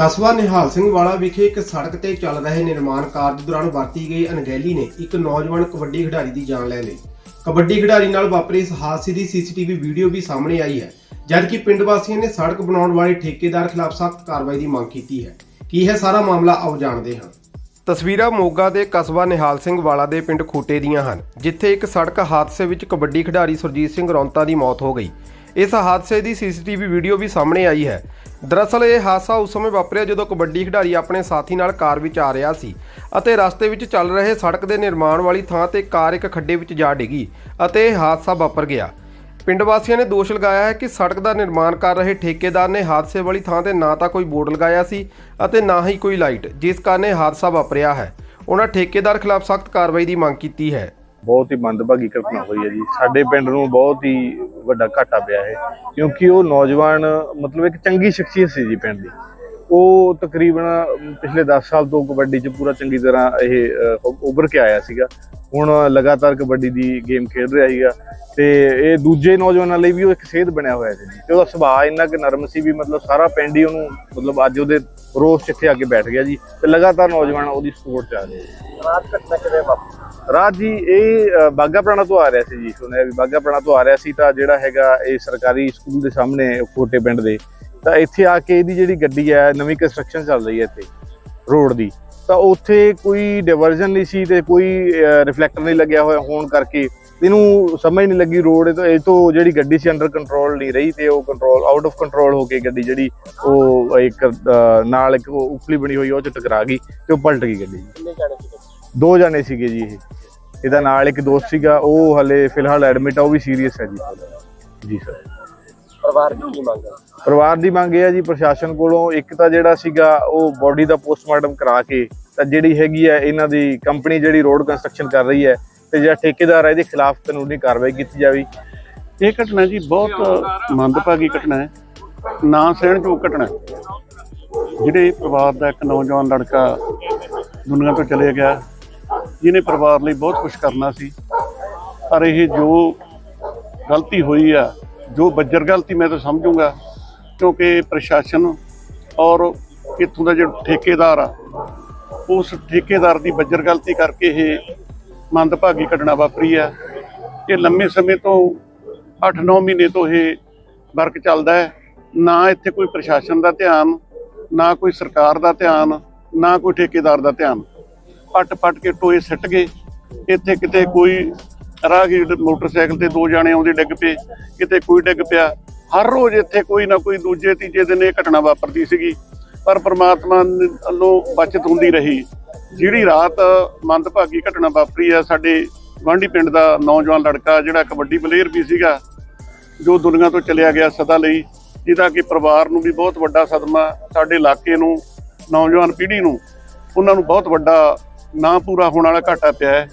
ਕਸਬਾ ਨਿਹਾਲ ਸਿੰਘ ਵਾਲਾ ਵਿਖੇ ਇੱਕ ਸੜਕ ਤੇ ਚੱਲ ਰਹੇ ਨਿਰਮਾਣ ਕਾਰਜ ਦੌਰਾਨ ਵਰਤੀ ਗਈ ਅਣਗਹਿਲੀ ਨੇ ਇੱਕ ਨੌਜਵਾਨ ਕਬੱਡੀ ਖਿਡਾਰੀ ਦੀ ਜਾਨ ਲੈ ਲਈ। ਕਬੱਡੀ ਖਿਡਾਰੀ ਨਾਲ ਵਾਪਰੀ ਇਸ ਹਾਦਸੇ ਦੀ ਸੀਸੀਟੀਵੀ ਵੀਡੀਓ ਵੀ ਸਾਹਮਣੇ ਆਈ ਹੈ, ਜਦਕਿ ਪਿੰਡ ਵਾਸੀਆਂ ਨੇ ਸੜਕ ਬਣਾਉਣ ਵਾਲੇ ਠੇਕੇਦਾਰ ਖਿਲਾਫ ਸਖਤ ਕਾਰਵਾਈ ਦੀ ਮੰਗ ਕੀਤੀ ਹੈ। ਕੀ ਹੈ ਸਾਰਾ ਮਾਮਲਾ ਆਓ ਜਾਣਦੇ ਹਾਂ। ਤਸਵੀਰਾਂ ਮੋਗਾ ਦੇ ਕਸਬਾ ਨਿਹਾਲ ਸਿੰਘ ਵਾਲਾ ਦੇ ਪਿੰਡ ਖੂਟੇ ਦੀਆਂ ਹਨ, ਜਿੱਥੇ ਇੱਕ ਸੜਕ ਹਾਦਸੇ ਵਿੱਚ ਕਬੱਡੀ ਖਿਡਾਰੀ ਸੁਰਜੀਤ ਸਿੰਘ ਰੌਂਤਾ ਦੀ ਮੌਤ ਹੋ ਗਈ। ਇਸ ਹਾਦਸੇ ਦੀ ਸੀਸੀਟੀਵੀ ਵੀਡੀਓ ਵੀ ਸਾਹਮਣੇ ਆਈ ਹੈ ਦਰਅਸਲ ਇਹ ਹਾਦਸਾ ਉਸ ਸਮੇਂ ਵਾਪਰਿਆ ਜਦੋਂ ਕਬੱਡੀ ਖਿਡਾਰੀ ਆਪਣੇ ਸਾਥੀ ਨਾਲ ਕਾਰ ਵਿੱਚ ਆ ਰਿਹਾ ਸੀ ਅਤੇ ਰਸਤੇ ਵਿੱਚ ਚੱਲ ਰਹੇ ਸੜਕ ਦੇ ਨਿਰਮਾਣ ਵਾਲੀ ਥਾਂ ਤੇ ਕਾਰ ਇੱਕ ਖੱਡੇ ਵਿੱਚ ਜਾ ਡਿੱਗੀ ਅਤੇ ਇਹ ਹਾਦਸਾ ਵਾਪਰ ਗਿਆ। ਪਿੰਡ ਵਾਸੀਆਂ ਨੇ ਦੋਸ਼ ਲਗਾਇਆ ਹੈ ਕਿ ਸੜਕ ਦਾ ਨਿਰਮਾਣ ਕਰ ਰਹੇ ਠੇਕੇਦਾਰ ਨੇ ਹਾਦਸੇ ਵਾਲੀ ਥਾਂ ਤੇ ਨਾ ਤਾਂ ਕੋਈ ਬੋਰਡ ਲਗਾਇਆ ਸੀ ਅਤੇ ਨਾ ਹੀ ਕੋਈ ਲਾਈਟ, ਜਿਸ ਕਾਰਨ ਇਹ ਹਾਦਸਾ ਵਾਪਰਿਆ ਹੈ। ਉਹਨਾਂ ਠੇਕੇਦਾਰ ਖਿਲਾਫ ਸਖਤ ਕਾਰਵਾਈ ਦੀ ਮੰਗ ਕੀਤੀ ਹੈ। ਬਹੁਤ ਹੀ ਮੰਦਭਾਗੀ ਘਟਨਾ ਹੋਈ ਹੈ ਜੀ। ਸਾਡੇ ਪਿੰਡ ਨੂੰ ਬਹੁਤ ਹੀ ਵੱਡਾ ਘਾਟਾ ਪਿਆ ਹੈ ਕਿਉਂਕਿ ਉਹ ਨੌਜਵਾਨ ਮਤਲਬ ਇੱਕ ਚੰਗੀ ਸ਼ਖਸੀਅਤ ਸੀ ਜੀ ਪਿੰਡ ਦੀ। ਉਹ ਤਕਰੀਬਨ ਪਿਛਲੇ 10 ਸਾਲ ਤੋਂ ਕਬੱਡੀ 'ਚ ਪੂਰਾ ਚੰਗੀ ਤਰ੍ਹਾਂ ਇਹ ਉੱਭਰ ਕੇ ਆਇਆ ਸੀਗਾ। ਹੁਣ ਲਗਾਤਾਰ ਕਬੱਡੀ ਦੀ ਗੇਮ ਖੇਡ ਰਿਹਾ ਸੀਗਾ ਤੇ ਇਹ ਦੂਜੇ ਨੌਜਵਾਨਾਂ ਲਈ ਵੀ ਉਹ ਇੱਕ ਸੇਧ ਬਣਿਆ ਹੋਇਆ ਸੀ ਜੀ। ਤੇ ਉਹਦਾ ਸੁਭਾਅ ਇੰਨਾ ਕਿ ਨਰਮ ਸੀ ਵੀ ਮਤਲਬ ਸਾਰਾ ਪਿੰਡ ਹੀ ਉਹਨੂੰ ਮਤਲਬ ਅੱਜ ਉਹਦੇ ਰੋਸ ਚਿੱਠੇ ਇੱਥੇ ਆ ਕੇ ਬੈਠ ਗਿਆ ਜੀ ਤੇ ਲਗਾਤਾਰ ਨੌਜਵਾਨ ਉਹਦੀ ਸਪੋਰਟ 'ਚ ਆ ਰਹੇ ਰਾਜ ਜੀ ਇਹ ਅ, ਬਾਘਾ ਪੁਰਾਣਾ ਤੋਂ ਆ ਰਿਹਾ ਸੀ ਜੀ ਸੁਣਿਆ ਵੀ ਬਾਘਾ ਤੋਂ ਆ ਰਿਹਾ ਸੀ ਤਾਂ ਜਿਹੜਾ ਹੈਗਾ ਇਹ ਸਰਕਾਰੀ ਸਕੂਲ ਦੇ ਸਾਹਮਣੇ ਕੋਟੇ ਪਿੰਡ ਦੇ ਤਾਂ ਇੱਥੇ ਆ ਕੇ ਇਹਦੀ ਜਿਹੜੀ ਗੱਡੀ ਹੈ ਨਵੀਂ ਕੰਸਟਰਕਸ਼ਨ ਚੱਲ ਰਹੀ ਹੈ ਇੱਥੇ ਰੋਡ ਦੀ ਤਾਂ ਉੱਥੇ ਕੋਈ ਡਿਵਰਜਨ ਨਹੀਂ ਸੀ ਤੇ ਕੋਈ ਰਿਫਲੈਕਟਰ ਨਹੀਂ ਲੱਗਿਆ ਹੋਇਆ ਹੋਣ ਕਰਕੇ ਇਹਨੂੰ ਸਮਝ ਨਹੀਂ ਲੱਗੀ ਰੋਡ ਤੋਂ ਇਹ ਤੋਂ ਜਿਹੜੀ ਗੱਡੀ ਸੀ ਅੰਡਰ ਕੰਟਰੋਲ ਨਹੀਂ ਰਹੀ ਤੇ ਉਹ ਕੰਟਰੋਲ ਆਊਟ ਆਫ ਕੰਟਰੋਲ ਹੋ ਕੇ ਗੱਡੀ ਜਿਹੜੀ ਉਹ ਇੱਕ ਨਾਲ ਇੱਕ ਉਹ ਉਪਲੀ ਬਣੀ ਹੋਈ ਉਹ ਚ ਟਕਰਾ ਗਈ ਤੇ ਉਹ ਪਲਟ ਗਈ ਗੱਡੀ ਜੀ। ਦੋ ਜਾਣੇ ਸੀਗੇ ਜੀ ਇਹ। ਇਹਦਾ ਨਾਲ ਇੱਕ ਦੋਸਤ ਸੀਗਾ ਉਹ ਹਲੇ ਫਿਲਹਾਲ ਐਡਮਿਟ ਆ ਉਹ ਵੀ ਸੀਰੀਅਸ ਹੈ ਜੀ। ਜੀ ਸਰ ਪਰਿਵਾਰ ਦੀ ਕੀ ਮੰਗ ਹੈ ਪਰਿਵਾਰ ਦੀ ਮੰਗ ਇਹ ਹੈ ਜੀ ਪ੍ਰਸ਼ਾਸਨ ਕੋਲੋਂ ਇੱਕ ਤਾਂ ਜਿਹੜਾ ਸੀਗਾ ਉਹ ਬੋਡੀ ਦਾ ਪੋਸਟਮਾਰਟਮ ਕਰਾ ਕੇ ਤਾਂ ਜਿਹੜੀ ਹੈਗੀ ਹੈ ਇਹਨਾਂ ਦੀ ਕੰਪਨੀ ਜਿਹੜੀ ਰੋਡ ਕੰਸਟਰਕਸ਼ਨ ਕਰ ਰਹੀ ਹੈ ਤੇ ਜਿਹੜਾ ਠੇਕੇਦਾਰ ਹੈ ਇਹਦੇ ਖਿਲਾਫ ਕਾਨੂੰਨੀ ਕਾਰਵਾਈ ਕੀਤੀ ਜਾਵੇ। ਇਹ ਘਟਨਾ ਜੀ ਬਹੁਤ ਮੰਦਭਾਗੀ ਘਟਨਾ ਹੈ। ਨਾ ਸਹਿਣਯੋਗ ਘਟਨਾ ਹੈ। ਜਿਹੜੇ ਪਰਿਵਾਰ ਦਾ ਇੱਕ ਨੌਜਵਾਨ ਲੜਕਾ ਦੁਨੀਆ ਤੋਂ ਚਲੇ ਗਿਆ ਜਿਹਨੇ ਪਰਿਵਾਰ ਲਈ ਬਹੁਤ ਕੁਝ ਕਰਨਾ ਸੀ। ਪਰ ਇਹ ਜੋ ਗਲਤੀ ਹੋਈ ਆ, ਜੋ ਬੱਜਰ ਗਲਤੀ ਮੈਂ ਤਾਂ ਸਮਝੂੰਗਾ, ਕਿਉਂਕਿ ਪ੍ਰਸ਼ਾਸਨ ਔਰ ਇੱਥੋਂ ਦਾ ਜਿਹੜਾ ਠੇਕੇਦਾਰ ਆ, ਉਸ ਠੇਕੇਦਾਰ ਦੀ ਬੱਜਰ ਗਲਤੀ ਕਰਕੇ ਇਹ ਮੰਦਭਾਗੀ ਘਟਨਾ ਵਾਪਰੀ ਆ। ਇਹ ਲੰਮੇ ਸਮੇਂ ਤੋਂ 8-9 ਮਹੀਨੇ ਤੋਂ ਇਹ ਵਰਕ ਚੱਲਦਾ ਹੈ। ਨਾ ਇੱਥੇ ਕੋਈ ਪ੍ਰਸ਼ਾਸਨ ਦਾ ਧਿਆਨ, ਨਾ ਕੋਈ ਸਰਕਾਰ ਦਾ ਧਿਆਨ, ਨਾ ਕੋਈ ਠੇਕੇਦਾਰ ਦਾ ਧਿਆਨ। ਪੱਟ-ਪੱਟ ਕੇ ਟੋਏ ਸਿੱਟ ਗਏ। ਇੱਥੇ ਕਿਤੇ ਕੋਈ ਰਾਹਗੀਰ ਮੋਟਰਸਾਈਕਲ ਤੇ ਦੋ ਜਾਣੇ ਆਉਂਦੇ ਡਿੱਗ ਪਏ। ਕਿਤੇ ਕੋਈ ਡਿੱਗ ਪਿਆ। ਹਰ ਰੋਜ਼ ਇੱਥੇ ਕੋਈ ਨਾ ਕੋਈ ਦੂਜੇ, ਤੀਜੇ ਦਿਨ ਇਹ ਘਟਨਾ ਵਾਪਰਦੀ ਸੀਗੀ। ਪਰ ਪ੍ਰਮਾਤਮਾ ਵੱਲੋਂ ਬਚਤ ਹੁੰਦੀ ਰਹੀ। ਜਿਹੜੀ ਰਾਤ ਮੰਦਭਾਗੀ ਘਟਨਾ ਵਾਪਰੀ ਹੈ ਸਾਡੇ ਗੁਆਂਢੀ ਪਿੰਡ ਦਾ ਨੌਜਵਾਨ ਲੜਕਾ, ਜਿਹੜਾ ਕਬੱਡੀ ਪਲੇਅਰ ਵੀ ਸੀਗਾ, ਜੋ ਦੁਨੀਆ ਤੋਂ ਚਲਿਆ ਗਿਆ ਸਦਾ ਲਈ, ਜਿਹਦਾ ਕਿ ਪਰਿਵਾਰ ਨੂੰ ਵੀ ਬਹੁਤ ਵੱਡਾ ਸਦਮਾ, ਸਾਡੇ ਇਲਾਕੇ ਨੂੰ, ਨੌਜਵਾਨ ਪੀੜ੍ਹੀ ਨੂੰ, ਉਹਨਾਂ ਨੂੰ ਬਹੁਤ ਵੱਡਾ ਨਾ ਪੂਰਾ ਹੋਣ ਵਾਲਾ ਘਾਟਾ ਪਿਆ ਹੈ।